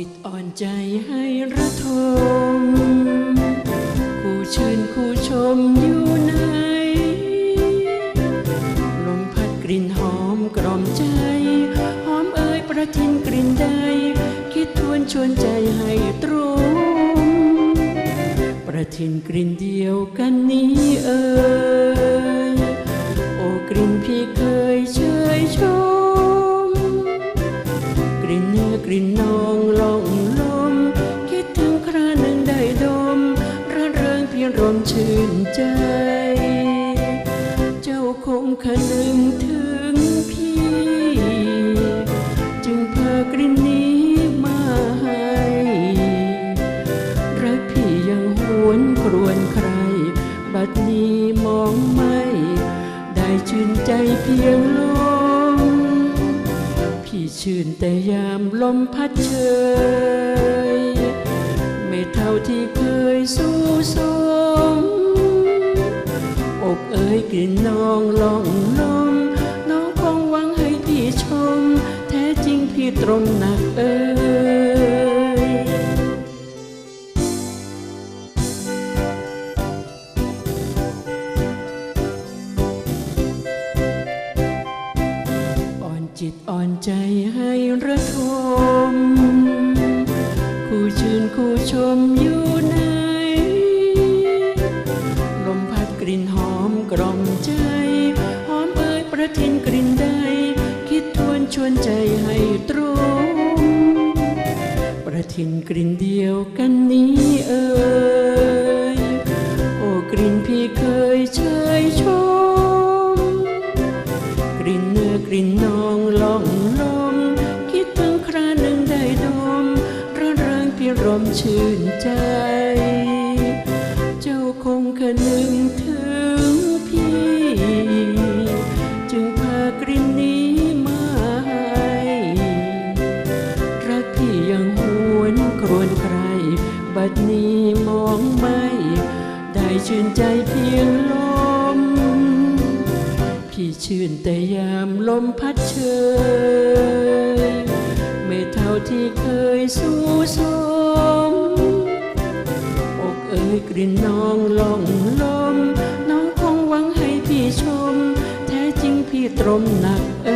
จิตอ่อนใจให้ระทมคู่ชื่นคู่ชมอยู่ไหนลมพัดกลิ่นหอมกล่อมใจ หอมเอ่ยประทินกลิ่นใด คิดทวนชวนใจให้ตรมประทินกลิ่นเดียวกันนี้เอ่ย ลิ่นนองลองลม คิดถึงคราหนึ่งได้ดมระเริงเพียงรมชื่นใจ เจ้าคงคนึงถึงพี่ จึงพากลิ่นนี้มาให้รักพี่ยังหวนครวนใคร บัดนี้มองไม่ ได้ชื่นใจเพียงลม พี่ชื่นแต่ยามลมพัดเชย ไม่เท่าที่เคยสู้สมอกเอ้ยกลิ่นนองลองลมน้องคงหวังให้พี่ชม แท้จริงพี่ตรงหนักเอ้ย จิตอ่อนใจให้ระทมคู่ชื่นคู่ชมอยู่ไหนลมพัดกลิ่นหอมกล่อมใจ หอมเอ่ยประทินกลิ่นใด คิดทวนชวนใจให้ตรงประทินกลิ่นเดียวกันนี้เอ่ยโอ้กลิ่นพี่เคยเชยชม กลิ่นเนื้อกลิ่นน มชื่นใจ เจ้าคงคนึงถึงพี่ จึงพากลิ่นนี้มาให้รักพี่ยังหวนครวนใคร บัดนี้มองไม่ ได้ชื่นใจเพียงลม พี่ชื่นแต่ยามลมพัดเชยไม่เท่าที่เคยสู้สู้ กลิ่นน้องลองลม น้องคงหวังให้พี่ชม แท้จริงพี่ตรมหนักเอ